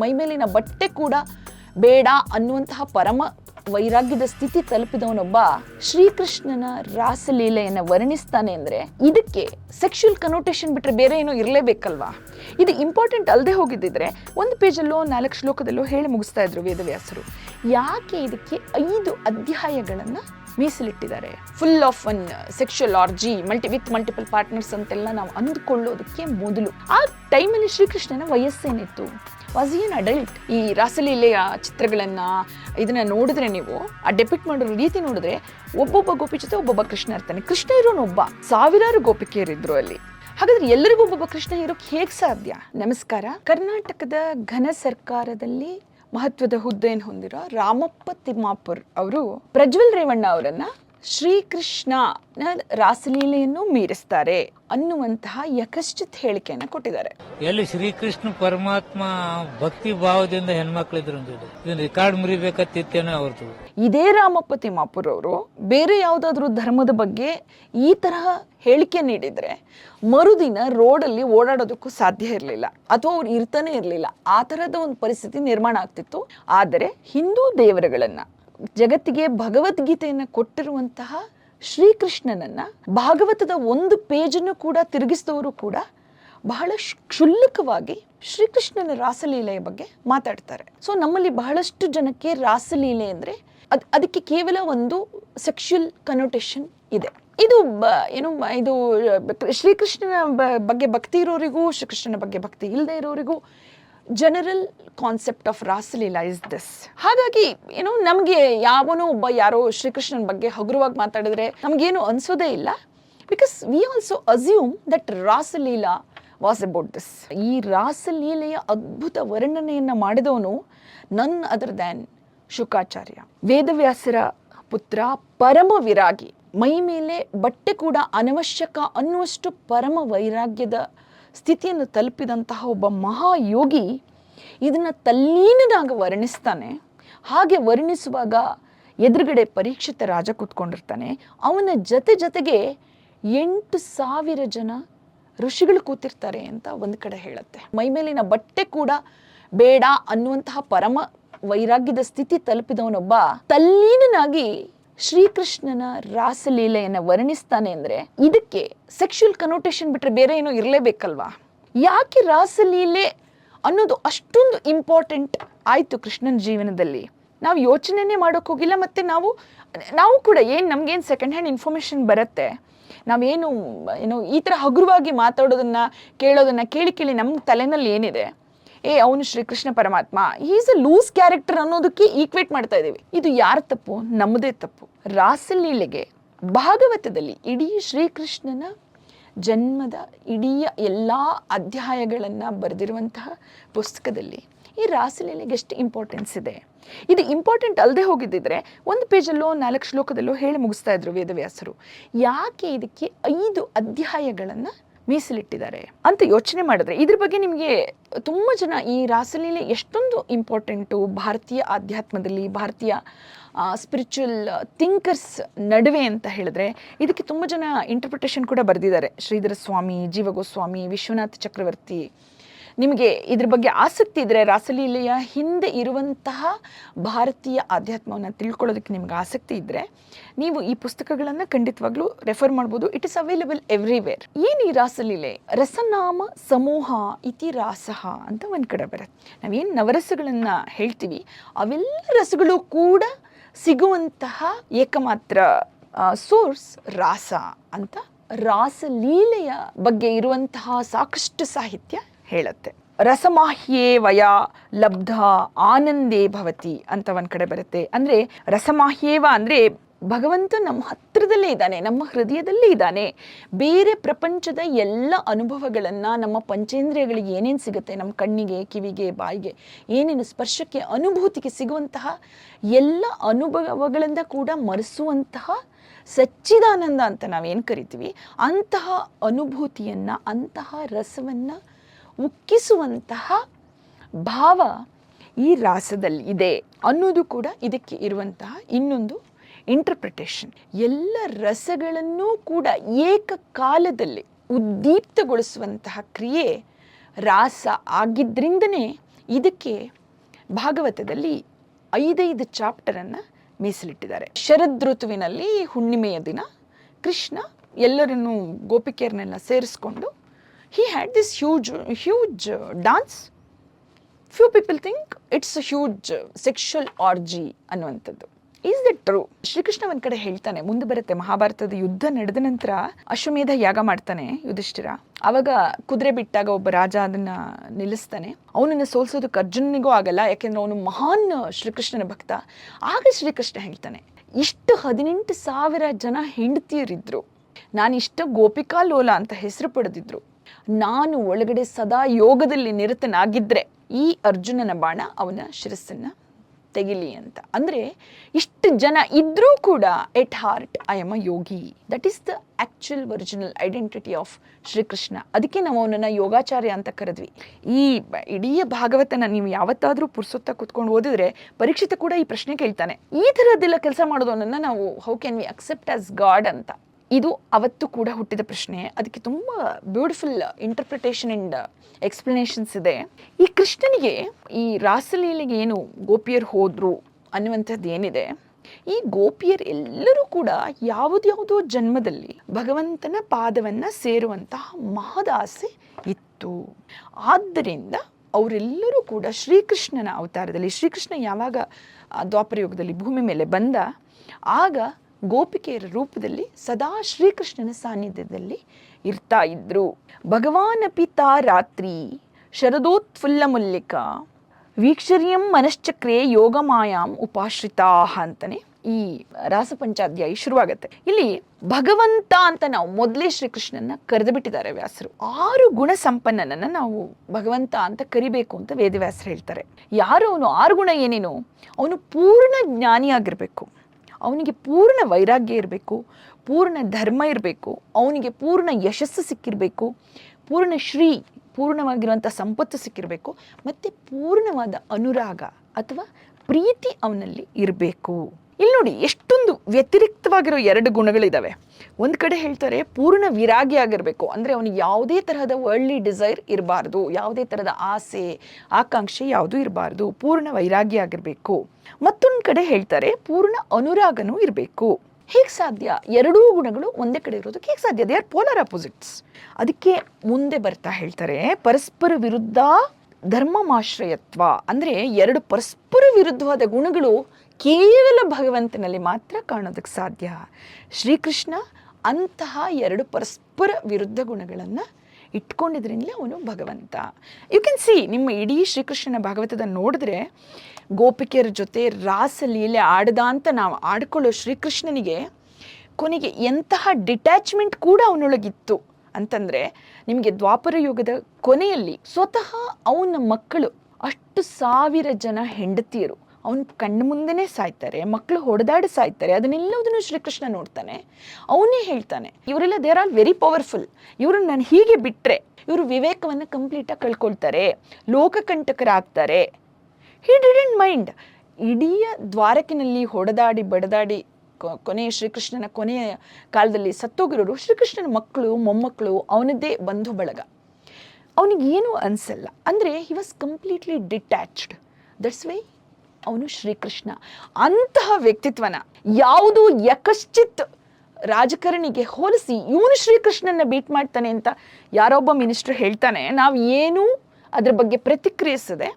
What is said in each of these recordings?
ಮೈಮೇಲಿನ ಬಟ್ಟೆ ಕೂಡ ಬೇಡ ಅನ್ನುವಂತಹ ಪರಮ ವೈರಾಗ್ಯದ ಸ್ಥಿತಿ ತಲುಪಿದವನೊಬ್ಬ ಶ್ರೀಕೃಷ್ಣನ ರಾಸಲೀಲೆಯನ್ನ ವರ್ಣಿಸ್ತಾನೆ ಅಂದರೆ ಇದಕ್ಕೆ ಸೆಕ್ಷುಯಲ್ ಕನೋಟೇಷನ್ ಬಿಟ್ಟರೆ ಬೇರೆ ಏನೋ ಇರಲೇಬೇಕಲ್ವಾ? ಇದು ಇಂಪಾರ್ಟೆಂಟ್ ಅಲ್ಲದೆ ಹೋಗಿದ್ದಿದ್ರೆ ಒಂದು ಪೇಜಲ್ಲೋ ನಾಲ್ಕು ಶ್ಲೋಕದಲ್ಲೋ ಹೇಳಿ ಮುಗಿಸ್ತಾ ಇದ್ರು ವೇದವ್ಯಾಸರು. ಯಾಕೆ ಇದಕ್ಕೆ ಐದು ಅಧ್ಯಾಯಗಳನ್ನು ಮೀಸಲಿಟ್ಟಿದ್ದಾರೆ? Full of one sexual orgy multi with multiple partners ಅಂತೆಲ್ಲ ನಾವು ಅಂದುಕೊಳ್ಳೋದಕ್ಕೆ ಮೊದಲು. ಆ ಟೈಮಲ್ಲಿ ಶ್ರೀಕೃಷ್ಣನ ವಯಸ್ಸೇನಿತ್ತು? ವಾಸ್ ಎನ್ ಅಡಲ್ಟ್ ಈ ರಾಸಲೀಲೆಯ ಚಿತ್ರಗಳನ್ನು ಇದನ್ನು ನೋಡಿದ್ರೆ ನೀವು, ಆ ಡೆಪಿಕ್ಟ್ ಮಾಡಿರೋ ರೀತಿ ನೋಡಿದ್ರೆ ಒಬ್ಬೊಬ್ಬ ಗೋಪಿ ಜೊತೆ ಒಬ್ಬೊಬ್ಬ ಕೃಷ್ಣ ಇರ್ತಾನೆ. ಕೃಷ್ಣ ಇರೋನೊಬ್ಬ ಸಾವಿರಾರು ಗೋಪಿಕೆಯರಿದ್ರು ಅಲ್ಲಿ. ಹಾಗಾದ್ರೆ ಎಲ್ಲರಿಗೂ ಒಬ್ಬೊಬ್ಬ ಕೃಷ್ಣ ಇರೋಕೆ ಹೇಗೆ ಸಾಧ್ಯ? ನಮಸ್ಕಾರ. ಕರ್ನಾಟಕದ ಘನ ಸರ್ಕಾರದಲ್ಲಿ ಮಹತ್ವದ ಹುದ್ದೆಯನ್ನು ಹೊಂದಿರೋ ರಾಮಪ್ಪ ತಿಮ್ಮಾಪುರ್ ಅವರು ಪ್ರಜ್ವಲ್ ರೇವಣ್ಣ ಅವರನ್ನ ಶ್ರೀಕೃಷ್ಣನ ರಾಸಲೀಲೆಯನ್ನು ಮೀರಿಸ್ತಾರೆ ಅನ್ನುವಂತಹ ಯಕಶ್ಚಿತ್ ಹೇಳಿಕೆಯನ್ನು ಕೊಟ್ಟಿದ್ದಾರೆ. ಎಲ್ಲಿ ಶ್ರೀಕೃಷ್ಣ ಪರಮಾತ್ಮ ಭಕ್ತಿ ಭಾವದಿಂದ ಹೆಣ್ಮಕ್ಳಿದ್ರು ರೆಕಾರ್ಡ್ ಮುರಿಬೇಕತ್ತಿತ್ತೇನೋ ಅವ್ರದ್ದು ಇದೇ ರಾಮಪ್ಪ ತಿಮ್ಮಾಪುರ್ ಅವರು ಬೇರೆ ಯಾವುದಾದ್ರೂ ಧರ್ಮದ ಬಗ್ಗೆ ಈ ತರಹ ಹೇಳಿಕೆ ನೀಡಿದ್ರೆ ಮರುದಿನ ರೋಡಲ್ಲಿ ಓಡಾಡೋದಕ್ಕೂ ಸಾಧ್ಯ ಇರಲಿಲ್ಲ. ಅಥವಾ ಅವ್ರು ಇರ್ತಾನೆ ಇರಲಿಲ್ಲ. ಆ ತರಹದ ಒಂದು ಪರಿಸ್ಥಿತಿ ನಿರ್ಮಾಣ ಆಗ್ತಿತ್ತು. ಆದರೆ ಹಿಂದೂ ದೇವರುಗಳನ್ನ ಜಗತ್ತಿಗೆ ಭಗವದ್ಗೀತೆಯನ್ನು ಕೊಟ್ಟಿರುವಂತಹ ಶ್ರೀಕೃಷ್ಣನನ್ನ ಭಾಗವತದ ಒಂದು ಪೇಜನ್ನು ಕೂಡ ತಿರುಗಿಸಿದವರು ಕೂಡ ಬಹಳ ಕ್ಷುಲ್ಲಕವಾಗಿ ಶ್ರೀಕೃಷ್ಣನ ರಾಸಲೀಲೆಯ ಬಗ್ಗೆ ಮಾತಾಡ್ತಾರೆ. ಸೊ ನಮ್ಮಲ್ಲಿ ಬಹಳಷ್ಟು ಜನಕ್ಕೆ ರಾಸಲೀಲೆ ಅಂದ್ರೆ ಅದ್ ಅದಕ್ಕೆ ಕೇವಲ ಒಂದು ಸೆಕ್ಷುಯಲ್ ಕನೋಟೇಷನ್ ಇದೆ. ಇದು ಏನು ಇದು ಶ್ರೀಕೃಷ್ಣನ ಬಗ್ಗೆ ಭಕ್ತಿ ಇರೋರಿಗೂ, ಶ್ರೀಕೃಷ್ಣನ ಬಗ್ಗೆ ಭಕ್ತಿ ಇಲ್ಲದೆ ಇರೋರಿಗೂ general concept of Rasleela is this ಹಾಗಾಗಿ ಏನೋ ನಮಗೆ ಯಾವನೋ ಒಬ್ಬ ಯಾರೋ ಶ್ರೀಕೃಷ್ಣನ ಬಗ್ಗೆ ಹಗುರವಾಗಿ ಮಾತಾಡಿದ್ರೆ ನಮಗೇನು ಅನಿಸೋದೇ ಇಲ್ಲ. Because we also assume that Rasleela was about this ಈ ರಾಸಲೀಲೆಯ ಅದ್ಭುತ ವರ್ಣನೆಯನ್ನು ಮಾಡಿದವನು ನನ್ ಅದರ್ ದ್ಯಾನ್ ಶುಕಾಚಾರ್ಯ ವೇದವ್ಯಾಸರ ಪುತ್ರ ಪರಮ ವಿರಾಗಿ. ಮೈ ಮೇಲೆ ಬಟ್ಟೆ ಕೂಡ ಅನವಶ್ಯಕ ಅನ್ನುವಷ್ಟು ಪರಮ ವೈರಾಗ್ಯದ ಸ್ಥಿತಿಯನ್ನು ತಲುಪಿದಂತಹ ಒಬ್ಬ ಮಹಾಯೋಗಿ ಇದನ್ನು ತಲ್ಲೀನನಾಗಿ ವರ್ಣಿಸ್ತಾನೆ. ಹಾಗೆ ವರ್ಣಿಸುವಾಗ ಎದುರುಗಡೆ ಪರೀಕ್ಷಿತ ರಾಜ ಕೂತ್ಕೊಂಡಿರ್ತಾನೆ. ಅವನ ಜೊತೆ ಜೊತೆಗೆ ಎಂಟು ಸಾವಿರ ಜನ ಋಷಿಗಳು ಕೂತಿರ್ತಾರೆ ಅಂತ ಒಂದು ಕಡೆ ಹೇಳುತ್ತೆ. ಮೈಮೇಲಿನ ಬಟ್ಟೆ ಕೂಡ ಬೇಡ ಅನ್ನುವಂತಹ ಪರಮ ವೈರಾಗ್ಯದ ಸ್ಥಿತಿ ತಲುಪಿದವನೊಬ್ಬ ತಲ್ಲೀನನಾಗಿ ಶ್ರೀಕೃಷ್ಣನ ರಾಸಲೀಲೆಯನ್ನು ವರ್ಣಿಸ್ತಾನೆ ಅಂದರೆ ಇದಕ್ಕೆ ಸೆಕ್ಷುಯಲ್ ಕನೋಟೇಷನ್ ಬಿಟ್ಟರೆ ಬೇರೆ ಏನೋ ಇರಲೇಬೇಕಲ್ವಾ? ಯಾಕೆ ರಾಸಲೀಲೆ ಅನ್ನೋದು ಅಷ್ಟೊಂದು ಇಂಪಾರ್ಟೆಂಟ್ ಆಯಿತು ಕೃಷ್ಣನ ಜೀವನದಲ್ಲಿ? ನಾವು ಯೋಚನೆನೇ ಮಾಡೋಕೆ ಹೋಗಿಲ್ಲ ಮತ್ತೆ ನಾವು ನಾವು ಕೂಡ ಏನು ನಮಗೇನು ಸೆಕೆಂಡ್ ಹ್ಯಾಂಡ್ ಇನ್ಫಾರ್ಮೇಷನ್ ಬರುತ್ತೆ? ನಾವೇನು ಏನು ಈ ಥರ ಹಗುರವಾಗಿ ಮಾತಾಡೋದನ್ನು, ಕೇಳೋದನ್ನು ಕೇಳಿ ಕೇಳಿ ನಮ್ಮ ತಲೆನಲ್ಲಿ ಏನಿದೆ? ಏ, ಅವನು ಶ್ರೀಕೃಷ್ಣ ಪರಮಾತ್ಮ. ಈಸ್ ಅ ಲೂಸ್ ಕ್ಯಾರೆಕ್ಟರ್ ಅನ್ನೋದಕ್ಕೆ ಈಕ್ವೇಟ್ ಮಾಡ್ತಾ ಇದ್ದೀವಿ. ಇದು ಯಾರ ತಪ್ಪು? ನಮ್ಮದೇ ತಪ್ಪು. ರಾಸಲೀಲೆಗೆ ಭಾಗವತದಲ್ಲಿ ಇಡೀ ಶ್ರೀಕೃಷ್ಣನ ಜನ್ಮದ ಇಡೀ ಎಲ್ಲ ಅಧ್ಯಾಯಗಳನ್ನು ಬರೆದಿರುವಂತಹ ಪುಸ್ತಕದಲ್ಲಿ ಈ ರಾಸಲೀಲೆಗೆ ಎಷ್ಟು ಇಂಪಾರ್ಟೆನ್ಸ್ ಇದೆ. ಇದು ಇಂಪಾರ್ಟೆಂಟ್ ಅಲ್ಲದೆ ಹೋಗಿದ್ದಿದ್ರೆ ಒಂದು ಪೇಜಲ್ಲೋ ನಾಲ್ಕು ಶ್ಲೋಕದಲ್ಲೋ ಹೇಳಿ ಮುಗಿಸ್ತಾ ಇದ್ರು ವೇದವ್ಯಾಸರು. ಯಾಕೆ ಇದಕ್ಕೆ ಐದು ಅಧ್ಯಾಯಗಳನ್ನು ಮೀಸಲಿಟ್ಟಿದ್ದಾರೆ ಅಂತ ಯೋಚನೆ ಮಾಡಿದ್ರೆ ಇದ್ರ ಬಗ್ಗೆ ನಿಮಗೆ ತುಂಬ ಜನ ಈ ರಾಸಲೀಲೆ ಎಷ್ಟೊಂದು ಇಂಪಾರ್ಟೆಂಟು ಭಾರತೀಯ ಆಧ್ಯಾತ್ಮದಲ್ಲಿ, ಭಾರತೀಯ ಸ್ಪಿರಿಚುವಲ್ ಥಿಂಕರ್ಸ್ ನಡುವೆ ಅಂತ ಹೇಳಿದ್ರೆ ಇದಕ್ಕೆ ತುಂಬ ಜನ ಇಂಟರ್ಪ್ರಿಟೇಷನ್ ಕೂಡ ಬರೆದಿದ್ದಾರೆ. ಶ್ರೀಧರ ಸ್ವಾಮಿ ಜೀವಗೋಸ್ವಾಮಿ ವಿಶ್ವನಾಥ್ ಚಕ್ರವರ್ತಿ ನಿಮಗೆ ಇದ್ರ ಬಗ್ಗೆ ಆಸಕ್ತಿ ಇದ್ದರೆ ರಾಸಲೀಲೆಯ ಹಿಂದೆ ಇರುವಂತಹ ಭಾರತೀಯ ಆಧ್ಯಾತ್ಮವನ್ನು ತಿಳ್ಕೊಳ್ಳೋದಕ್ಕೆ ನಿಮ್ಗೆ ಆಸಕ್ತಿ ಇದ್ದರೆ ನೀವು ಈ ಪುಸ್ತಕಗಳನ್ನು ಖಂಡಿತವಾಗ್ಲೂ ರೆಫರ್ ಮಾಡ್ಬೋದು. ಇಟ್ ಇಸ್ ಅವೈಲಬಲ್ ಎವ್ರಿವೇರ್ ಏನು ಈ ರಾಸಲೀಲೆ? ರಸನಾಮ ಸಮೂಹ ಇತಿ ರಾಸಹ ಅಂತ ಒಂದು ಕಡೆ ಬರುತ್ತೆ. ನಾವೇನು ನವರಸಗಳನ್ನು ಹೇಳ್ತೀವಿ, ಅವೆಲ್ಲ ರಸಗಳು ಕೂಡ ಸಿಗುವಂತಹ ಏಕಮಾತ್ರ ಸೋರ್ಸ್ ರಾಸ ಅಂತ ರಾಸಲೀಲೆಯ ಬಗ್ಗೆ ಇರುವಂತಹ ಸಾಕಷ್ಟು ಸಾಹಿತ್ಯ ಹೇಳುತ್ತೆ. ರಸಮಾಹ್ಯೇ ವಯ ಲಬ್ಧ ಆನಂದೇ ಭವತಿ ಅಂತ ಒಂದು ಕಡೆ ಬರುತ್ತೆ. ಅಂದರೆ ರಸಮಾಹ್ಯೇವ ಅಂದರೆ ಭಗವಂತ ನಮ್ಮ ಹತ್ತಿರದಲ್ಲೇ ಇದ್ದಾನೆ, ನಮ್ಮ ಹೃದಯದಲ್ಲೇ ಇದ್ದಾನೆ. ಬೇರೆ ಪ್ರಪಂಚದ ಎಲ್ಲ ಅನುಭವಗಳನ್ನು ನಮ್ಮ ಪಂಚೇಂದ್ರಿಯಗಳಿಗೆ ಏನೇನು ಸಿಗುತ್ತೆ, ನಮ್ಮ ಕಣ್ಣಿಗೆ, ಕಿವಿಗೆ, ಬಾಯಿಗೆ, ಏನೇನು ಸ್ಪರ್ಶಕ್ಕೆ, ಅನುಭೂತಿಗೆ ಸಿಗುವಂತಹ ಎಲ್ಲ ಅನುಭವಗಳಿಂದ ಕೂಡ ಮರೆಸುವಂತಹ ಸಚ್ಚಿದಾನಂದ ಅಂತ ನಾವೇನು ಕರಿತೀವಿ, ಅಂತಹ ಅನುಭೂತಿಯನ್ನು, ಅಂತಹ ರಸವನ್ನು ಉಕ್ಕಿಸುವಂತಹ ಭಾವ ಈ ರಾಸದಲ್ಲಿ ಇದೆ ಅನ್ನೋದು ಕೂಡ ಇದಕ್ಕೆ ಇರುವಂತಹ ಇನ್ನೊಂದು ಇಂಟರ್ಪ್ರಿಟೇಷನ್ ಎಲ್ಲ ರಸಗಳನ್ನೂ ಕೂಡ ಏಕಕಾಲದಲ್ಲಿ ಉದ್ದೀಪ್ತಗೊಳಿಸುವಂತಹ ಕ್ರಿಯೆ ರಾಸ ಆಗಿದ್ದರಿಂದನೇ ಇದಕ್ಕೆ ಭಾಗವತದಲ್ಲಿ ಐದೈದು ಚಾಪ್ಟರನ್ನು ಮೀಸಲಿಟ್ಟಿದ್ದಾರೆ. ಶರದ್ ಋತುವಿನಲ್ಲಿ ಹುಣ್ಣಿಮೆಯ ದಿನ, ಕೃಷ್ಣ ಎಲ್ಲರನ್ನು ಗೋಪಿಕೆಯರನ್ನೆಲ್ಲ ಸೇರಿಸ್ಕೊಂಡು he had this huge huge dance few people think it's huge sexual orgy ಅನ್ನುವಂಥದ್ದು. ಈಸ್ ದಟ್ ಟ್ರೂ ಶ್ರೀಕೃಷ್ಣ ಒಂದ್ ಕಡೆ ಹೇಳ್ತಾನೆ, ಮುಂದೆ ಬರುತ್ತೆ, ಮಹಾಭಾರತದ ಯುದ್ಧ ನಡೆದ ನಂತರ ಅಶ್ವಮೇಧ ಯಾಗ ಮಾಡ್ತಾನೆ ಯುಧಿಷ್ಠಿರ. ಅವಾಗ ಕುದುರೆ ಬಿಟ್ಟಾಗ ಒಬ್ಬ ರಾಜ ಅದನ್ನ ನಿಲ್ಲಿಸ್ತಾನೆ. ಅವನನ್ನ ಸೋಲ್ಸೋದಕ್ಕೆ ಅರ್ಜುನಿಗೂ ಆಗಲ್ಲ, ಯಾಕೆಂದ್ರೆ ಅವನು ಮಹಾನ್ ಶ್ರೀಕೃಷ್ಣನ ಭಕ್ತ. ಆಗ ಶ್ರೀಕೃಷ್ಣ ಹೇಳ್ತಾನೆ, ಇಷ್ಟು ಹದಿನೆಂಟು ಸಾವಿರ ಜನ ಹೆಂಡತಿಯರಿದ್ರು. ನಾನು ಇಷ್ಟ ಗೋಪಿಕಾ ಲೋಲ ಅಂತ ಹೆಸರು ಪಡೆದಿದ್ರು. ನಾನು ಒಳಗಡೆ ಸದಾ ಯೋಗದಲ್ಲಿ ನಿರತನಾಗಿದ್ದರೆ ಈ ಅರ್ಜುನನ ಬಾಣ ಅವನ ಶಿರಸ್ಸನ್ನ ತೆಗಿಲಿ ಅಂತ. ಅಂದರೆ ಇಷ್ಟು ಜನ ಇದ್ರೂ ಕೂಡ at heart I am a yogi that is the actual original identity of Shrikrishna. ಅದಕ್ಕೆ ನಾವು ಅವನನ್ನು ಯೋಗಾಚಾರ್ಯ ಅಂತ ಕರೆದ್ವಿ. ಈ ಇಡೀ ಭಾಗವತನ ನೀವು ಯಾವತ್ತಾದರೂ ಪುರ್ಸೊತ್ತ ಕುತ್ಕೊಂಡು ಓದಿದ್ರೆ ಪರೀಕ್ಷಿತ ಕೂಡ ಈ ಪ್ರಶ್ನೆ ಕೇಳ್ತಾನೆ. ಈ ಥರದ್ದೆಲ್ಲ ಕೆಲಸ ಮಾಡೋದನ್ನ ನಾವು how can we accept as God ಅಂತ. ಇದು ಅವತ್ತು ಕೂಡ ಹುಟ್ಟಿದ ಪ್ರಶ್ನೆ. ಅದಕ್ಕೆ ತುಂಬ ಬ್ಯೂಟಿಫುಲ್ ಇಂಟರ್ಪ್ರಿಟೇಷನ್ ಅಂಡ್ ಎಕ್ಸ್ಪ್ಲನೇಷನ್ಸ್ ಇದೆ. ಈ ಕೃಷ್ಣನಿಗೆ, ಈ ರಾಸಲೀಲೆಗೆ ಏನು ಗೋಪಿಯರು ಹೋದ್ರು ಅನ್ನುವಂಥದ್ದು ಏನಿದೆ? ಈ ಗೋಪಿಯರ್ ಎಲ್ಲರೂ ಕೂಡ ಯಾವುದ್ಯಾವುದೋ ಜನ್ಮದಲ್ಲಿ ಭಗವಂತನ ಪಾದವನ್ನ ಸೇರುವಂತಹ ಮಹದಾಸೆ ಇತ್ತು. ಆದ್ದರಿಂದ ಅವರೆಲ್ಲರೂ ಕೂಡ ಶ್ರೀಕೃಷ್ಣನ ಅವತಾರದಲ್ಲಿ, ಶ್ರೀಕೃಷ್ಣ ಯಾವಾಗ ದ್ವಾಪರಯುಗದಲ್ಲಿ ಭೂಮಿ ಮೇಲೆ ಬಂದ, ಆಗ ಗೋಪಿಕೆಯರ ರೂಪದಲ್ಲಿ ಸದಾ ಶ್ರೀಕೃಷ್ಣನ ಸಾನ್ನಿಧ್ಯದಲ್ಲಿ ಇರ್ತಾ ಇದ್ರು. ಭಗವಾನ್ ಪಿತಾ ರಾತ್ರಿ ಶರದೋತ್ಫುಲ್ಲ ಮುಲ್ಲಿಕ ವೀಕ್ಷರ್ಯಂ ಮನಶ್ಚಕ್ರೆ ಯೋಗಮಾಯಾಂ ಉಪಾಶ್ರಿತಾ ಅಂತಾನೆ ಈ ರಾಸಪಂಚಾಧ್ಯಾಯಿ ಶುರುವಾಗತ್ತೆ. ಇಲ್ಲಿ ಭಗವಂತ ಅಂತ ನಾವು ಮೊದಲೇ ಶ್ರೀಕೃಷ್ಣನ ಕರೆದು ಬಿಟ್ಟಿದ್ದಾರೆ ವ್ಯಾಸರು. ಆರು ಗುಣ ಸಂಪನ್ನನನ್ನ ನಾವು ಭಗವಂತ ಅಂತ ಕರಿಬೇಕು ಅಂತ ವೇದವ್ಯಾಸರು ಹೇಳ್ತಾರೆ. ಯಾರು ಅವನು ಆರು ಗುಣ ಏನೇನು? ಅವನು ಪೂರ್ಣ ಜ್ಞಾನಿಯಾಗಿರ್ಬೇಕು. ಅವನಿಗೆ ಪೂರ್ಣ ವೈರಾಗ್ಯ ಇರಬೇಕು, ಪೂರ್ಣ ಧರ್ಮ ಇರಬೇಕು, ಅವನಿಗೆ ಪೂರ್ಣ ಯಶಸ್ಸು ಸಿಕ್ಕಿರಬೇಕು, ಪೂರ್ಣ ಶ್ರೀ, ಪೂರ್ಣವಾಗಿರುವಂಥ ಸಂಪತ್ತು ಸಿಕ್ಕಿರಬೇಕು, ಮತ್ತು ಪೂರ್ಣವಾದ ಅನುರಾಗ ಅಥವಾ ಪ್ರೀತಿ ಅವನಲ್ಲಿ ಇರಬೇಕು. ಇಲ್ಲಿ ನೋಡಿ, ಎಷ್ಟೊಂದು ವ್ಯತಿರಿಕ್ತವಾಗಿರೋ ಎರಡು ಗುಣಗಳಿದ್ದಾವೆ ಒಂದು ಕಡೆ ಹೇಳ್ತಾರೆ, ಪೂರ್ಣ ವಿರಾಗಿ ಆಗಿರಬೇಕು. ಅಂದರೆ ಅವನಿಗೆ ಯಾವುದೇ ತರಹದ ವರ್ಲ್ಡ್ಲಿ ಡಿಸೈರ್ ಇರಬಾರ್ದು, ಯಾವುದೇ ಥರದ ಆಸೆ, ಆಕಾಂಕ್ಷೆ ಯಾವುದೂ ಇರಬಾರ್ದು, ಪೂರ್ಣ ವೈರಾಗಿ ಆಗಿರಬೇಕು. ಮತ್ತೊಂದು ಕಡೆ ಹೇಳ್ತಾರೆ, ಪೂರ್ಣ ಅನುರಾಗನೂ ಇರಬೇಕು. ಹೇಗೆ ಸಾಧ್ಯ? ಎರಡೂ ಗುಣಗಳು ಒಂದೇ ಕಡೆ ಇರೋದಕ್ಕೆ ಹೇಗೆ ಸಾಧ್ಯ? ದೇ ಆರ್ ಪೋಲಾರ್ ಅಪೋಸಿಟ್ಸ್ ಅದಕ್ಕೆ ಮುಂದೆ ಬರ್ತಾ ಹೇಳ್ತಾರೆ, ಪರಸ್ಪರ ವಿರುದ್ಧ ಧರ್ಮಮಾಶ್ರಯತ್ವ ಅಂದರೆ ಎರಡು ಪರಸ್ಪರ ವಿರುದ್ಧವಾದ ಗುಣಗಳು ಕೇವಲ ಭಗವಂತನಲ್ಲಿ ಮಾತ್ರ ಕಾಣೋದಕ್ಕೆ ಸಾಧ್ಯ. ಶ್ರೀಕೃಷ್ಣ ಅಂತಹ ಎರಡು ಪರಸ್ಪರ ವಿರುದ್ಧ ಗುಣಗಳನ್ನು ಇಟ್ಕೊಂಡಿದ್ರಿಂದಲೇ ಅವನು ಭಗವಂತ. ಯು ಕ್ಯಾನ್ ಸಿ ನಿಮ್ಮ ಇಡೀ ಶ್ರೀಕೃಷ್ಣನ ಭಾಗವತದ ನೋಡಿದ್ರೆ ಗೋಪಿಕೆಯರ ಜೊತೆ ರಾಸಲೀಲೆ ಆಡದ ಅಂತ ನಾವು ಆಡ್ಕೊಳ್ಳೋ ಶ್ರೀಕೃಷ್ಣನಿಗೆ ಕೊನೆಗೆ ಎಂತಹ ಡಿಟ್ಯಾಚ್ಮೆಂಟ್ ಕೂಡ ಅವನೊಳಗಿತ್ತು ಅಂತಂದರೆ ನಿಮಗೆ ದ್ವಾಪರ ಯುಗದ ಕೊನೆಯಲ್ಲಿ ಸ್ವತಃ ಅವನ ಮಕ್ಕಳು ಅಷ್ಟು ಸಾವಿರ ಜನ ಹೆಂಡತಿಯರು. ಅವನ ಕಣ್ಣ ಮುಂದೆನೇ ಸಾಯ್ತಾರೆ, ಮಕ್ಕಳು ಹೊಡೆದಾಡಿ ಸಾಯ್ತಾರೆ ಅದನ್ನೆಲ್ಲದನ್ನು ಶ್ರೀಕೃಷ್ಣ ನೋಡ್ತಾನೆ. ಅವನೇ ಹೇಳ್ತಾನೆ, ಇವರೆಲ್ಲ ದೇರ್ ಆರ್ ವೆರಿ ಪವರ್ಫುಲ್ ಇವರು ನಾನು ಹೀಗೆ ಬಿಟ್ಟರೆ ಇವರು ವಿವೇಕವನ್ನು ಕಂಪ್ಲೀಟಾಗಿ ಕಳ್ಕೊಳ್ತಾರೆ, ಲೋಕಕಂಟಕರಾಗ್ತಾರೆ. ಹಿ ಡಿಡೆಂಟ್ ಮೈಂಡ್ ಇಡೀ ದ್ವಾರಕಿನಲ್ಲಿ ಹೊಡೆದಾಡಿ, ಬಡದಾಡಿ ಕೊನೆಯ ಶ್ರೀಕೃಷ್ಣನ ಕೊನೆಯ ಕಾಲದಲ್ಲಿ ಸತ್ತೋಗಿರೋರು ಶ್ರೀಕೃಷ್ಣನ ಮಕ್ಕಳು, ಮೊಮ್ಮಕ್ಕಳು ಅವನದ್ದೇ ಬಂಧು ಬಳಗ. ಅವನಿಗೇನು ಅನಿಸಲ್ಲ. ಅಂದರೆ he was completely detached that's why ಅವನು ಶ್ರೀಕೃಷ್ಣ. ಅಂತಹ ವ್ಯಕ್ತಿತ್ವನ ಯಾವುದು ಯಕಶ್ಚಿತ್ ರಾಜಕಾರಣಿಗೆ ಹೋಲಿಸಿ ಇವನು ಶ್ರೀಕೃಷ್ಣನ ಬೀಟ್ ಮಾಡ್ತಾನೆ ಅಂತ ಯಾರೊಬ್ಬ ಮಿನಿಸ್ಟರ್ ಹೇಳ್ತಾನೆ, ನಾವು ಏನೂ ಅದ್ರ ಬಗ್ಗೆ ಪ್ರತಿಕ್ರಿಯಿಸದೆ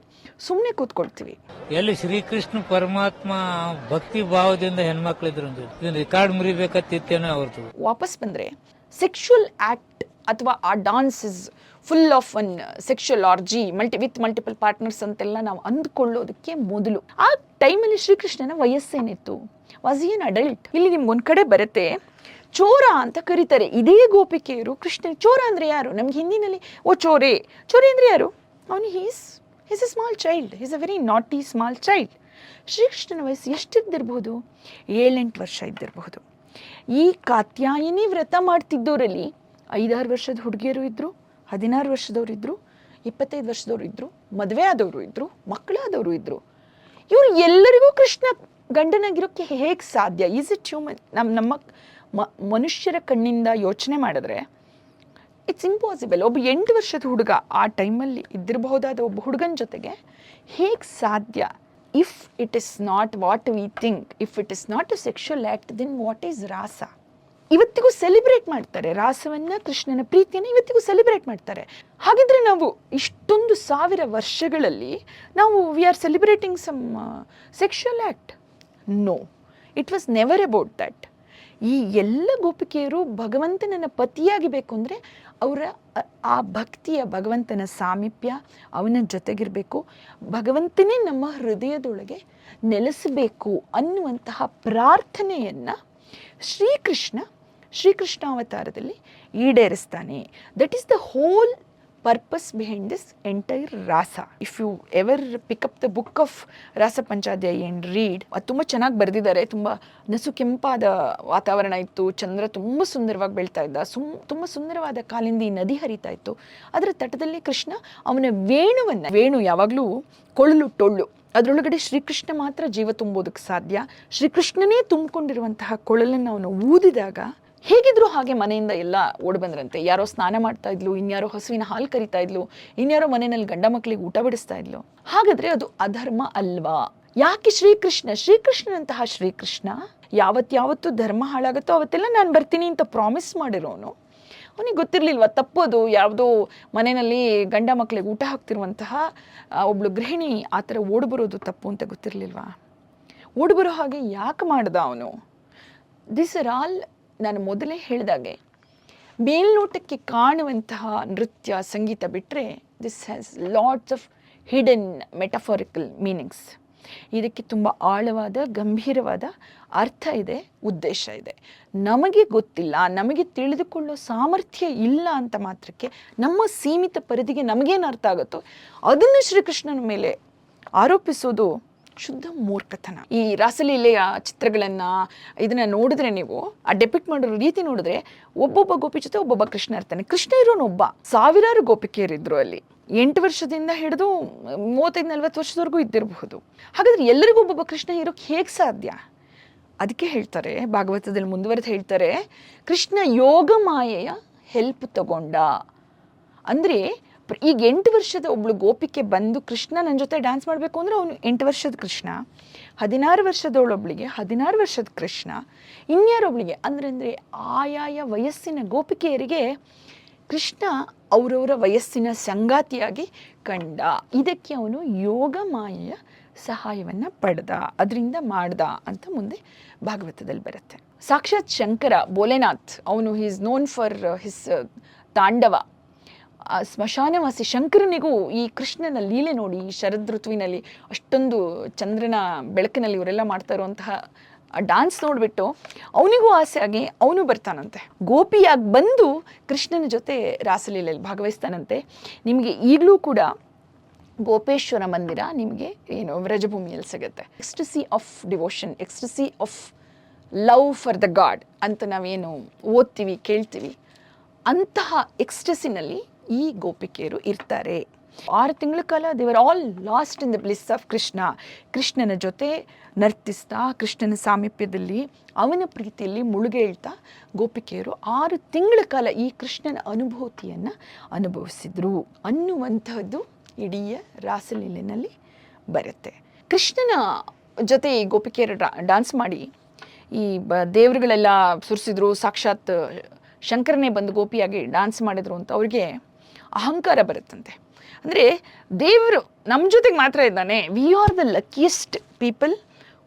ಸುಮ್ಮನೆ ಕೂತ್ಕೊಳ್ತೀವಿ. ಎಲ್ಲಿ ಶ್ರೀಕೃಷ್ಣ ಪರಮಾತ್ಮ ಭಕ್ತಿ ಭಾವದಿಂದ ಹೆಣ್ಮಕ್ಳಿದ್ರು ರೆಕಾರ್ಡ್ ಮುರಿಬೇಕತ್ತಿತ್ತೇನೋ ಅವ್ರದ್ದು. ವಾಪಸ್ ಬಂದ್ರೆ ಸೆಕ್ಷುವಲ್ ಆಕ್ಟ್ ಅಥವಾ ಆ dance is full of one sexual orgy multi with multiple partners ಅಂತೆಲ್ಲ ನಾವು ಅಂದ್ಕೊಳ್ಳೋದಕ್ಕೆ ಮೊದಲು. ಆ ಟೈಮಲ್ಲಿ ಶ್ರೀಕೃಷ್ಣನ ವಯಸ್ಸೇನಿತ್ತು ವಾಸ್ ಏನ್ ಅಡಲ್ಟ್ ಇಲ್ಲಿ ನಿಮ್ಗೊಂದು ಕಡೆ ಬರುತ್ತೆ ಚೋರ ಅಂತ ಕರೀತಾರೆ. ಇದೇ ಗೋಪಿಕೆಯರು ಕೃಷ್ಣ ಚೋರ ಅಂದರೆ ಯಾರು? ನಮ್ಗೆ ಹಿಂದಿನಲ್ಲಿ ಓ ಚೋರೆ. ಚೋರೆ ಅಂದರೆ ಯಾರು? ಅವನು he's is a small child is a very naughty small child ಶ್ರೀಕೃಷ್ಣನ ವಯಸ್ಸು ಎಷ್ಟಿದ್ದಿರಬಹುದು ಏಳೆಂಟು ವರ್ಷ ಇದ್ದಿರಬಹುದು ಈ ಕಾತ್ಯಾಯಿನಿ ವ್ರತ ಮಾಡ್ತಿದ್ದವರಲ್ಲಿ ಐದಾರು ವರ್ಷದ ಹುಡುಗಿಯರು ಇದ್ದರು ಹದಿನಾರು ವರ್ಷದವರು ಇದ್ದರು ಇಪ್ಪತ್ತೈದು ವರ್ಷದವರು ಇದ್ದರು ಮದುವೆ ಆದವರು ಇದ್ದರು ಮಕ್ಕಳಾದವರು ಇದ್ದರು ಇವರು ಎಲ್ಲರಿಗೂ ಕೃಷ್ಣ ಗಂಡನಾಗಿರೋಕ್ಕೆ ಹೇಗೆ ಸಾಧ್ಯ? ಈಸ್ ಇಟ್ ಹ್ಯೂಮನ್ ನಮ್ಮ ನಮ್ಮ ಮನುಷ್ಯರ ಕಣ್ಣಿಂದ ಯೋಚನೆ ಮಾಡಿದ್ರೆ ಇಟ್ಸ್ ಇಂಪಾಸಿಬಲ್ ಒಬ್ಬ ಎಂಟು ವರ್ಷದ ಹುಡುಗ ಆ ಟೈಮಲ್ಲಿ ಇದ್ದಿರಬಹುದಾದ ಒಬ್ಬ ಹುಡುಗನ ಜೊತೆಗೆ ಹೇಗೆ ಸಾಧ್ಯ? If it is not what we think if it is not a sexual act then what is Raas ಇವತ್ತಿಗೂ ಸೆಲೆಬ್ರೇಟ್ ಮಾಡ್ತಾರೆ. ರಾಸವನ್ನ, ಕೃಷ್ಣನ ಪ್ರೀತಿಯನ್ನು ಇವತ್ತಿಗೂ ಸೆಲೆಬ್ರೇಟ್ ಮಾಡ್ತಾರೆ. ಹಾಗಿದ್ರೆ ನಾವು ಇಷ್ಟೊಂದು ಸಾವಿರ ವರ್ಷಗಳಲ್ಲಿ ನಾವು we are celebrating some sexual act no it was never about that ಈ ಎಲ್ಲ ಗೋಪಿಕೆಯರು ಭಗವಂತನನ್ನ ಪತಿಯಾಗಿ ಬೇಕು ಅಂದರೆ ಅವರ ಆ ಭಕ್ತಿಯ ಭಗವಂತನ ಸಾಮೀಪ್ಯ ಅವನ ಜೊತೆಗಿರಬೇಕು. ಭಗವಂತನೇ ನಮ್ಮ ಹೃದಯದೊಳಗೆ ನೆಲೆಸಬೇಕು ಅನ್ನುವಂತಹ ಪ್ರಾರ್ಥನೆಯನ್ನು ಶ್ರೀಕೃಷ್ಣ, ಶ್ರೀಕೃಷ್ಣಾವತಾರದಲ್ಲಿ ಈಡೇರಿಸ್ತಾನೆ. That is the whole purpose behind this entire rasa if you ever pick up the book of Rasa Panchadhyayi and read ಅದು ತುಂಬ ಚೆನ್ನಾಗಿ ಬರೆದಿದ್ದಾರೆ. ತುಂಬ ನಸು ಕೆಂಪಾದ ವಾತಾವರಣ ಇತ್ತು. ಚಂದ್ರ ತುಂಬ ಸುಂದರವಾಗಿ ಬೆಳ್ತಾ ಇದ್ದ. ಸುಮ್ ತುಂಬ ಸುಂದರವಾದ ಕಾಲಿಂದ ಈ ನದಿ ಹರಿತಾ ಇತ್ತು. ಅದರ ತಟದಲ್ಲಿ ಕೃಷ್ಣ ಅವನ ವೇಣುವನ್ನು, ವೇಣು ಯಾವಾಗಲೂ ಕೊಳಲು ಟೊಳ್ಳು. ಅದರೊಳಗಡೆ ಶ್ರೀಕೃಷ್ಣ ಮಾತ್ರ ಜೀವ ತುಂಬೋದಕ್ಕೆ ಸಾಧ್ಯ. ಶ್ರೀಕೃಷ್ಣನೇ ತುಂಬಿಕೊಂಡಿರುವಂತಹ ಕೊಳಲನ್ನು ಅವನು ಊದಿದಾಗ ಹೇಗಿದ್ರು ಹಾಗೆ ಮನೆಯಿಂದ ಎಲ್ಲ ಓಡಿ ಬಂದ್ರಂತೆ ಯಾರೋ ಸ್ನಾನ ಮಾಡ್ತಾ ಇದ್ಲು, ಇನ್ಯಾರೋ ಹಸುವಿನ ಹಾಲು ಕರಿತಾ ಇದ್ಲು, ಇನ್ಯಾರೋ ಮನೆಯಲ್ಲಿ ಗಂಡ ಮಕ್ಕಳಿಗೆ ಊಟ ಬಿಡಿಸ್ತಾ ಇದ್ಲು. ಹಾಗಾದ್ರೆ ಅದು ಅಧರ್ಮ ಅಲ್ವಾ? ಯಾಕೆ ಶ್ರೀಕೃಷ್ಣ? ಶ್ರೀಕೃಷ್ಣನಂತಹ ಶ್ರೀಕೃಷ್ಣ ಯಾವತ್ತಾವತ್ತು ಧರ್ಮ ಹಾಳಾಗುತ್ತೋ ಅವತ್ತೆಲ್ಲ ನಾನು ಬರ್ತೀನಿ ಅಂತ ಪ್ರಾಮಿಸ್ ಮಾಡಿರೋನು. ಅವನಿಗೆ ಗೊತ್ತಿರಲಿಲ್ವ, ತಪ್ಪೋದು ಯಾವುದೋ ಮನೆಯಲ್ಲಿ ಗಂಡ ಮಕ್ಕಳಿಗೆ ಊಟ ಹಾಕ್ತಿರುವಂತಹ ಒಬ್ಳು ಗೃಹಿಣಿ ಆ ಥರ ಓಡ್ಬರೋದು ತಪ್ಪು ಅಂತ ಗೊತ್ತಿರಲಿಲ್ವಾ? ಓಡ್ಬರೋ ಹಾಗೆ ಯಾಕೆ ಮಾಡ್ದ ಅವನು? ದಿಸ್ ಆರ್ ಆಲ್ ನಾನು ಮೊದಲೇ ಹೇಳಿದಾಗೆ, ಮೇಲ್ನೋಟಕ್ಕೆ ಕಾಣುವಂತಹ ನೃತ್ಯ, ಸಂಗೀತ ಬಿಟ್ಟರೆ this has lots of hidden metaphorical meanings ಇದಕ್ಕೆ ತುಂಬ ಆಳವಾದ, ಗಂಭೀರವಾದ ಅರ್ಥ ಇದೆ, ಉದ್ದೇಶ ಇದೆ. ನಮಗೆ ಗೊತ್ತಿಲ್ಲ, ನಮಗೆ ತಿಳಿದುಕೊಳ್ಳೋ ಸಾಮರ್ಥ್ಯ ಇಲ್ಲ ಅಂತ ಮಾತ್ರಕ್ಕೆ ನಮ್ಮ ಸೀಮಿತ ಪರಿಧಿಗೆ ನಮಗೇನು ಅರ್ಥ ಆಗುತ್ತೋ, ಅದನ್ನು ಶ್ರೀಕೃಷ್ಣನ ಮೇಲೆ ಆರೋಪಿಸೋದು ಶುದ್ಧ ಮೂರ್ಖತನ. ಈ ರಾಸಲೀಲೆಯ ಚಿತ್ರಗಳನ್ನು, ಇದನ್ನು ನೋಡಿದ್ರೆ ನೀವು, ಆ ಡೆಪಿಕ್ಟ್ ಮಾಡಿರೋ ರೀತಿ ನೋಡಿದ್ರೆ, ಒಬ್ಬೊಬ್ಬ ಗೋಪಿ ಜೊತೆ ಒಬ್ಬೊಬ್ಬ ಕೃಷ್ಣ ಇರ್ತಾನೆ. ಕೃಷ್ಣ ಇರೋನೊಬ್ಬ. ಸಾವಿರಾರು ಗೋಪಿಕೆಯರಿದ್ರು ಅಲ್ಲಿ. ಎಂಟು ವರ್ಷದಿಂದ ಹಿಡಿದು ಮೂವತ್ತೈದು, ನಲ್ವತ್ತು ವರ್ಷದವರೆಗೂ ಇದ್ದಿರಬಹುದು. ಹಾಗಾದ್ರೆ ಎಲ್ಲರಿಗೂ ಒಬ್ಬೊಬ್ಬ ಕೃಷ್ಣ ಇರೋಕ್ಕೆ ಹೇಗೆ ಸಾಧ್ಯ? ಅದಕ್ಕೆ ಹೇಳ್ತಾರೆ, ಭಾಗವತದಲ್ಲಿ ಮುಂದುವರೆದು ಹೇಳ್ತಾರೆ, ಕೃಷ್ಣ ಯೋಗ ಮಾಯೆಯ ಹೆಲ್ಪ್ ತಗೊಂಡ. ಅಂದರೆ ಈಗ ಎಂಟು ವರ್ಷದ ಒಬ್ಳು ಗೋಪಿಕೆ ಬಂದು ಕೃಷ್ಣ ನನ್ನ ಜೊತೆ ಡ್ಯಾನ್ಸ್ ಮಾಡಬೇಕು ಅಂದರೆ ಅವನು ಎಂಟು ವರ್ಷದ ಕೃಷ್ಣ, ಹದಿನಾರು ವರ್ಷದವಳೊಬ್ಳಿಗೆ ಹದಿನಾರು ವರ್ಷದ ಕೃಷ್ಣ. ಇನ್ಯಾರೊಬ್ಳಿಗೆ ಅಂದರೆ ಅಂದರೆ ಆಯಾಯ ವಯಸ್ಸಿನ ಗೋಪಿಕೆಯರಿಗೆ ಕೃಷ್ಣ ಅವರವರ ವಯಸ್ಸಿನ ಸಂಗಾತಿಯಾಗಿ ಕಂಡ. ಇದಕ್ಕೆ ಅವನು ಯೋಗ ಮಾಯೆಯ ಸಹಾಯವನ್ನು ಪಡೆದ, ಅದರಿಂದ ಮಾಡ್ದ ಅಂತ ಮುಂದೆ ಭಾಗವತದಲ್ಲಿ ಬರುತ್ತೆ. ಸಾಕ್ಷಾತ್ ಶಂಕರ ಭೋಲೆನಾಥ್, ಅವನು he is known for his Tandava. ಸ್ಮಶಾನವಾಸಿ ಶಂಕರನಿಗೂ ಈ ಕೃಷ್ಣನ ಲೀಲೆ ನೋಡಿ, ಈ ಶರದ್ ಋತುವಿನಲ್ಲಿ ಅಷ್ಟೊಂದು ಚಂದ್ರನ ಬೆಳಕಿನಲ್ಲಿ ಇವರೆಲ್ಲ ಮಾಡ್ತಾ ಇರುವಂತಹ ಡಾನ್ಸ್ ನೋಡಿಬಿಟ್ಟು ಅವನಿಗೂ ಆಸೆ ಆಗಿ ಅವನು ಬರ್ತಾನಂತೆ. ಗೋಪಿಯಾಗಿ ಬಂದು ಕೃಷ್ಣನ ಜೊತೆ ರಾಸಲೀಲೆಯಲ್ಲಿ ಭಾಗವಹಿಸ್ತಾನಂತೆ. ನಿಮಗೆ ಈಗಲೂ ಕೂಡ ಗೋಪೇಶ್ವರ ಮಂದಿರ ನಿಮಗೆ ಏನು ವ್ರಜಭೂಮಿಯಲ್ಲಿ ಸಿಗುತ್ತೆ. Ecstasy of devotion ecstasy of love for the God ಅಂತ ನಾವೇನು ಓದ್ತೀವಿ, ಕೇಳ್ತೀವಿ. ಅಂತಹ ಎಕ್ಸ್ಟಸಿನಲ್ಲಿ ಈ ಗೋಪಿಕೆಯರು ಇರ್ತಾರೆ. ಆರು ತಿಂಗಳ ಕಾಲ they were all lost in the bliss of Krishna ಕೃಷ್ಣನ ಜೊತೆ ನರ್ತಿಸ್ತಾ, ಕೃಷ್ಣನ ಸಾಮೀಪ್ಯದಲ್ಲಿ ಅವನ ಪ್ರೀತಿಯಲ್ಲಿ ಮುಳುಗೇಳ್ತಾ ಗೋಪಿಕೆಯರು ಆರು ತಿಂಗಳ ಕಾಲ ಈ ಕೃಷ್ಣನ ಅನುಭೂತಿಯನ್ನು ಅನುಭವಿಸಿದ್ರು. ಅನ್ನುವಂಥದ್ದು ಇಡೀ ರಾಸಲೀಲೆನಲ್ಲಿ ಬರುತ್ತೆ. ಕೃಷ್ಣನ ಜೊತೆ ಈ ಗೋಪಿಕೆಯರು ಡಾನ್ಸ್ ಮಾಡಿ, ಈ ಬ, ದೇವರುಗಳೆಲ್ಲ ಸುರಿಸಿದ್ರು, ಸಾಕ್ಷಾತ್ ಶಂಕರನೇ ಬಂದು ಗೋಪಿಯಾಗಿ ಡಾನ್ಸ್ ಮಾಡಿದ್ರು ಅಂತ ಅವ್ರಿಗೆ ಅಹಂಕಾರ ಬರುತ್ತಂತೆ. ಅಂದರೆ ದೇವರು ನಮ್ಮ ಜೊತೆಗೆ ಮಾತ್ರ ಇದ್ದಾನೆ. We are the luckiest people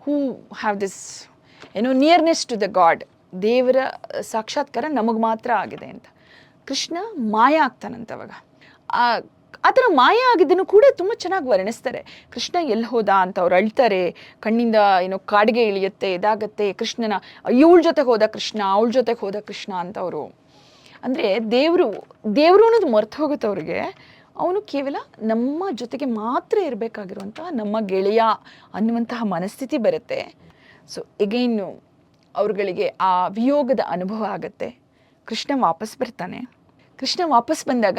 who have this ಏನು ನಿಯರ್ನೆಸ್ ಟು ದ ಗಾಡ್ ದೇವರ ಸಾಕ್ಷಾತ್ಕಾರ ನಮಗೆ ಮಾತ್ರ ಆಗಿದೆ ಅಂತ. ಕೃಷ್ಣ ಮಾಯ ಆಗ್ತಾನಂತ ಅವಾಗ. ಆ ಥರ ಮಾಯ ಆಗಿದ್ದನ್ನು ಕೂಡ ತುಂಬ ಚೆನ್ನಾಗಿ ವರ್ಣಿಸ್ತಾರೆ. ಕೃಷ್ಣ ಎಲ್ಲಿ ಹೋದ ಅಂತ ಅವ್ರು ಅಳ್ತಾರೆ. ಕಣ್ಣಿಂದ ಏನೋ ಕಾಡಿಗೆ ಇಳಿಯುತ್ತೆ, ಇದಾಗತ್ತೆ. ಕೃಷ್ಣನ ಇವಳ ಜೊತೆಗೆ ಹೋದ ಕೃಷ್ಣ, ಅವಳ ಜೊತೆಗೆ ಹೋದ ಕೃಷ್ಣ ಅಂತ ಅವರು ಅಂದರೆ ದೇವರು ದೇವರು ಅನ್ನೋದು ಮರ್ತು ಹೋಗುತ್ತೆ ಅವ್ರಿಗೆ. ಅವನು ಕೇವಲ ನಮ್ಮ ಜೊತೆಗೆ ಮಾತ್ರ ಇರಬೇಕಾಗಿರುವಂತಹ ನಮ್ಮ ಗೆಳೆಯ ಅನ್ನುವಂತಹ ಮನಸ್ಥಿತಿ ಬರುತ್ತೆ. ಸೊ ಎಗೈನು ಅವ್ರುಗಳಿಗೆ ಆ ವಿಯೋಗದ ಅನುಭವ ಆಗುತ್ತೆ. ಕೃಷ್ಣ ವಾಪಸ್ ಬರ್ತಾನೆ. ಕೃಷ್ಣ ವಾಪಸ್ ಬಂದಾಗ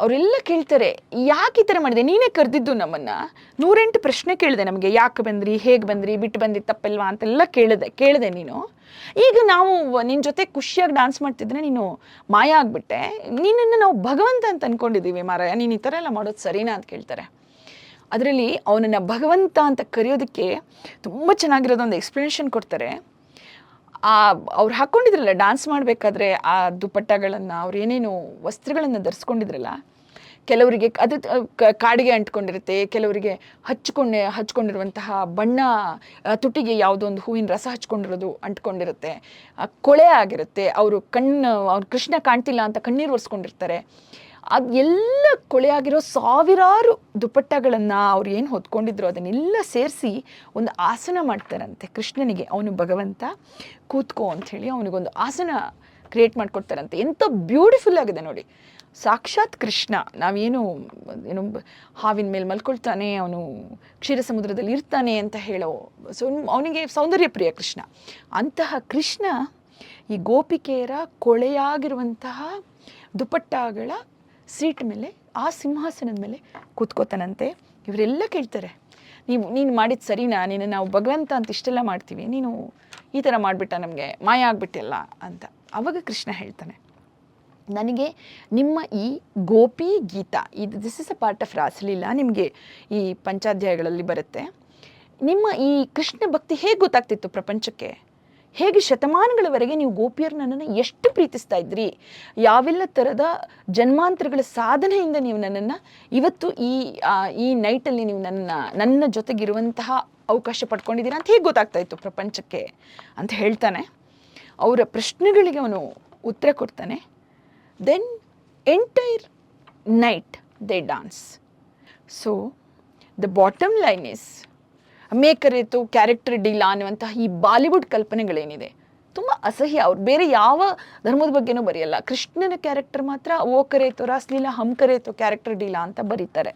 ಅವರೆಲ್ಲ ಕೇಳ್ತಾರೆ, ಯಾಕೆ ಈ ಥರ ಮಾಡಿದೆ? ನೀನೇ ಕರೆದಿದ್ದು ನಮ್ಮನ್ನು. ನೂರೆಂಟು ಪ್ರಶ್ನೆ ಕೇಳಿದೆ ನಮಗೆ, ಯಾಕೆ ಬಂದ್ರಿ, ಹೇಗೆ ಬಂದ್ರಿ, ಬಿಟ್ಟು ಬಂದಿ ತಪ್ಪಲ್ವಾ ಅಂತೆಲ್ಲ ಕೇಳಿದೆ ಕೇಳಿದೆ ನೀನು. ಈಗ ನಾವು ನಿನ್ನ ಜೊತೆ ಖುಷಿಯಾಗಿ ಡಾನ್ಸ್ ಮಾಡ್ತಿದ್ರೆ ನೀನು ಮಾಯ ಆಗಿಬಿಟ್ಟೆ. ನೀನನ್ನು ನಾವು ಭಗವಂತ ಅಂತ ಅಂದ್ಕೊಂಡಿದ್ದೀವಿ ಮಾರಾಯ. ನೀನು ಈ ಥರ ಎಲ್ಲ ಮಾಡೋದು ಸರಿನಾ ಅಂತ ಕೇಳ್ತಾರೆ. ಅದರಲ್ಲಿ ಅವನನ್ನು ಭಗವಂತ ಅಂತ ಕರೆಯೋದಕ್ಕೆ ತುಂಬ ಚೆನ್ನಾಗಿರೋದೊಂದು ಎಕ್ಸ್ಪ್ಲನೇಷನ್ ಕೊಡ್ತಾರೆ. ಅವ್ರು ಹಾಕ್ಕೊಂಡಿದ್ರಲ್ಲ ಡಾನ್ಸ್ ಮಾಡಬೇಕಾದ್ರೆ ಆ ದುಪಟ್ಟಗಳನ್ನು ಅವ್ರು ಏನೇನು ವಸ್ತ್ರಗಳನ್ನು ಧರಿಸ್ಕೊಂಡಿದ್ರಲ್ಲ ಕೆಲವರಿಗೆ ಅದು ಕಾಡಿಗೆ ಅಂಟ್ಕೊಂಡಿರುತ್ತೆ ಕೆಲವರಿಗೆ ಹಚ್ಕೊಂಡೆ ಹಚ್ಕೊಂಡಿರುವಂತಹ ಬಣ್ಣ ತುಟಿಗೆ ಯಾವುದೋ ಒಂದು ಹೂವಿನ ರಸ ಹಚ್ಕೊಂಡಿರೋದು ಅಂಟ್ಕೊಂಡಿರುತ್ತೆ. ಆ, ಕೊಳೆ ಆಗಿರುತ್ತೆ ಅವರು ಕಣ್ಣು ಅವ್ರು ಕೃಷ್ಣ ಕಾಣ್ತಿಲ್ಲ ಅಂತ ಕಣ್ಣೀರು ಒರೆಸ್ಕೊಂಡಿರ್ತಾರೆ. ಅದು ಎಲ್ಲ ಕೊಳೆಯಾಗಿರೋ ಸಾವಿರಾರು ದುಪಟ್ಟಗಳನ್ನು ಅವ್ರು ಏನು ಹೊತ್ಕೊಂಡಿದ್ರು ಅದನ್ನೆಲ್ಲ ಸೇರಿಸಿ ಒಂದು ಆಸನ ಮಾಡ್ತಾರಂತೆ. ಕೃಷ್ಣನಿಗೆ ಅವನು ಭಗವಂತ, ಕೂತ್ಕೋ ಅಂಥೇಳಿ ಅವನಿಗೊಂದು ಆಸನ ಕ್ರಿಯೇಟ್ ಮಾಡಿಕೊಡ್ತಾರಂತೆ. ಎಂಥ ಬ್ಯೂಟಿಫುಲ್ ಆಗಿದೆ ನೋಡಿ. ಸಾಕ್ಷಾತ್ ಕೃಷ್ಣ, ನಾವೇನು, ಏನು ಹಾವಿನ ಮೇಲೆ ಮಲ್ಕೊಳ್ತಾನೆ, ಅವನು ಕ್ಷೀರ ಸಮುದ್ರದಲ್ಲಿ ಇರ್ತಾನೆ ಅಂತ ಹೇಳೋ, ಸೊ, ಅವನಿಗೆ ಸೌಂದರ್ಯ ಪ್ರಿಯ ಕೃಷ್ಣ. ಅಂತಹ ಕೃಷ್ಣ ಈ ಗೋಪಿಕೆಯರ ಕೊಳೆಯಾಗಿರುವಂತಹ ದುಪಟ್ಟಾಗಳ ಸೀಟ್ ಮೇಲೆ, ಆ ಸಿಂಹಾಸನದ ಮೇಲೆ ಕೂತ್ಕೋತಾನಂತೆ. ಇವರೆಲ್ಲ ಕೇಳ್ತಾರೆ, ನೀವು, ನೀನು ಮಾಡಿದ ಸರಿನಾ? ನೀನು, ನಾವು ಭಗವಂತ ಅಂತ ಇಷ್ಟೆಲ್ಲ ಮಾಡ್ತೀವಿ. ನೀನು ಈ ಥರ ಮಾಡಿಬಿಟ್ಟ ನಮಗೆ, ಮಾಯ ಆಗ್ಬಿಟ್ಟಿಲ್ಲ, ಅಂತ. ಆವಾಗ ಕೃಷ್ಣ ಹೇಳ್ತಾನೆ, ನನಗೆ ನಿಮ್ಮ ಈ ಗೋಪಿ ಗೀತಾ ಇದು this is a part of Rasleela ನಿಮಗೆ ಈ ಪಂಚಾಧ್ಯಾಯಗಳಲ್ಲಿ ಬರುತ್ತೆ. ನಿಮ್ಮ ಈ ಕೃಷ್ಣ ಭಕ್ತಿ ಹೇಗೆ ಗೊತ್ತಾಗ್ತಿತ್ತು ಪ್ರಪಂಚಕ್ಕೆ? ಹೇಗೆ ಶತಮಾನಗಳವರೆಗೆ ನೀವು ಗೋಪಿಯರ್ ನನ್ನನ್ನು ಎಷ್ಟು ಪ್ರೀತಿಸ್ತಾ ಇದ್ರಿ? ಯಾವೆಲ್ಲ ಥರದ ಜನ್ಮಾಂತರಗಳ ಸಾಧನೆಯಿಂದ ನೀವು ನನ್ನನ್ನು ಇವತ್ತು ಈ ಈ ನೈಟಲ್ಲಿ ನೀವು ನನ್ನ ನನ್ನ ಜೊತೆಗಿರುವಂತಹ ಅವಕಾಶ ಪಡ್ಕೊಂಡಿದ್ದೀರಾ ಅಂತ ಹೇಗೆ ಗೊತ್ತಾಗ್ತಾ ಇತ್ತು ಪ್ರಪಂಚಕ್ಕೆ ಅಂತ ಹೇಳ್ತಾನೆ. ಅವರ ಪ್ರಶ್ನೆಗಳಿಗೆ ಅವನು ಉತ್ತರ ಕೊಡ್ತಾನೆ. Then entire night they dance so the bottom line is ಮೇಕರೇತು character ಡೀಲ ಅನ್ನುವಂತಹ ಈ ಬಾಲಿವುಡ್ ಕಲ್ಪನೆಗಳೇನಿದೆ. ತುಂಬ ಅಸಹ್ಯ. ಅವ್ರು ಬೇರೆ ಯಾವ ಧರ್ಮದ ಬಗ್ಗೆನೂ ಬರೆಯಲ್ಲ. ಕೃಷ್ಣನ ಕ್ಯಾರೆಕ್ಟರ್ ಮಾತ್ರ ಓ ಕರೆಯಿತು ರಾಸ್ಲೀಲ ಹಮ್ ಕರೇತು ಕ್ಯಾರೆಕ್ಟರ್ ಡೀಲ ಅಂತ ಬರೀತಾರೆ.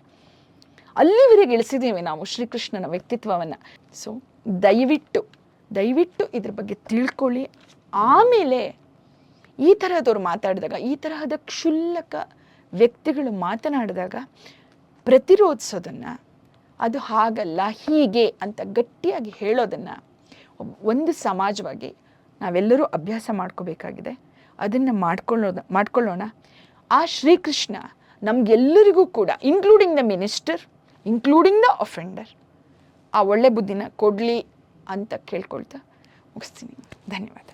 ಅಲ್ಲಿವರೆಗೆ ಇಳಿಸಿದ್ದೀವಿ ನಾವು ಶ್ರೀಕೃಷ್ಣನ ವ್ಯಕ್ತಿತ್ವವನ್ನು. ಸೊ ದಯವಿಟ್ಟು ದಯವಿಟ್ಟು ಇದ್ರ ಬಗ್ಗೆ ತಿಳ್ಕೊಳ್ಳಿ. ಆಮೇಲೆ ಈ ತರಹದವ್ರು ಮಾತಾಡಿದಾಗ, ಈ ತರಹದ ಕ್ಷುಲ್ಲಕ ವ್ಯಕ್ತಿಗಳು ಮಾತನಾಡಿದಾಗ ಪ್ರತಿರೋಧಿಸೋದನ್ನು ಅದು ಹಾಗಲ್ಲ, ಹೀಗೆ ಅಂತ ಗಟ್ಟಿಯಾಗಿ ಹೇಳೋದನ್ನು ಒಂದು ಸಮಾಜವಾಗಿ ನಾವೆಲ್ಲರೂ ಅಭ್ಯಾಸ ಮಾಡ್ಕೋಬೇಕಾಗಿದೆ. ಅದನ್ನು ಮಾಡ್ಕೊಳ್ಳೋದ, ಮಾಡ್ಕೊಳ್ಳೋಣ. ಆ ಶ್ರೀಕೃಷ್ಣ ನಮಗೆಲ್ಲರಿಗೂ ಕೂಡ including the minister including the offender ಆ ಒಳ್ಳೆ ಬುದ್ಧಿನ ಕೊಡಲಿ ಅಂತ ಕೇಳ್ಕೊಳ್ತಾ ಮುಗಿಸ್ತೀನಿ. ಧನ್ಯವಾದ.